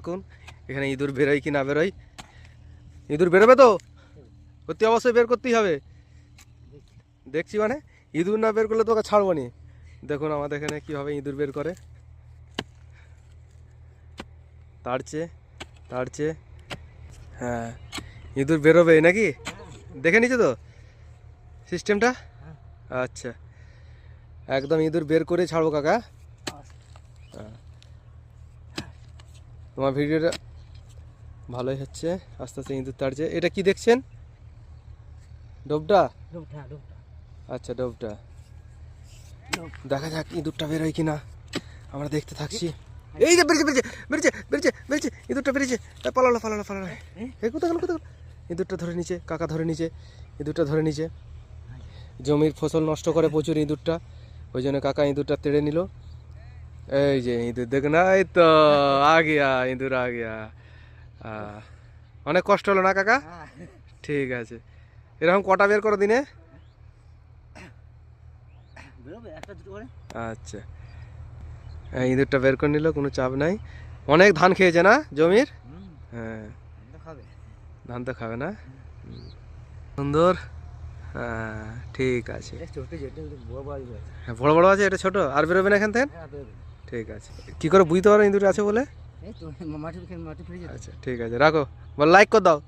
থাকুন এখানে ইঁদুর বেরোয় কি না বেরোয়? ইঁদুর বেরোবে তো? সত্যি অবশ্যই বের করতেই হবে। দেখছি মানে ইঁদুর না বের করলে তোকে ছাড়বো নি। দেখুন আমাদের এখানে কীভাবে ইঁদুর বের করে। তাড়ছে তাড়ছে। হ্যাঁ ইঁদুর বেরোবে নাকি? দেখে নিছো তো? সিস্টেমটা? আচ্ছা। একদম ইঁদুর বের করে ছাড়বো কাকা হ্যাঁ। তোমার ভিডিওটা ভালোই হচ্ছে আস্তে আস্তে ইঁদুর তাড়ছে এটা কি দেখছেন? ডোবটা? আচ্ছা ডোবটা। দেখা যাক ইঁদুরটা বেরোয় কিনা। আমরা দেখতে থাকছি। এই যে। বেরিয়েছে বেরিয়েছে বেরিয়েছে বেরিয়েছে বেরিয়েছে ইঁদুরটা বেরিয়েছে। এ, পালালো পালালো পালালো। এই কোথায় গেল কোথায় ইঁদুরটা ধরে নিচে কাকা ধরে নিচে ইঁদুরটা ধরে নিচে। জমির ফসল নষ্ট করে প্রচুর ইঁদুরটা ওই জন্য কাকা ইঁদুরটা তেড়ে নিল। এই যে ইঁদুর দেখ না এই তো আ গিয়া ইঁদুর আ গিয়া। অনেক কষ্ট হলো না কাকা? ঠিক আছে। এরকম কটা বের করো দিনে? আচ্ছা। হ্যাঁ ইঁদুরটা বের করে নিল কোনো চাপ নাই। অনেক ধান খেয়েছে না জমির? হ্যাঁ। ধান তো খাবে। না? সুন্দর। হ্যাঁ ঠিক আছে। বড় বড় হ্যাঁ বড় বড় আছে এটা ছোট। আর বেরোবে না এখান থেকে? হ্যাঁ ঠিক আছে। কি করে বুঝতে পারো ইঁদুর আছে বলে? আচ্ছা ঠিক আছে রাখো। লাইক করে দাও।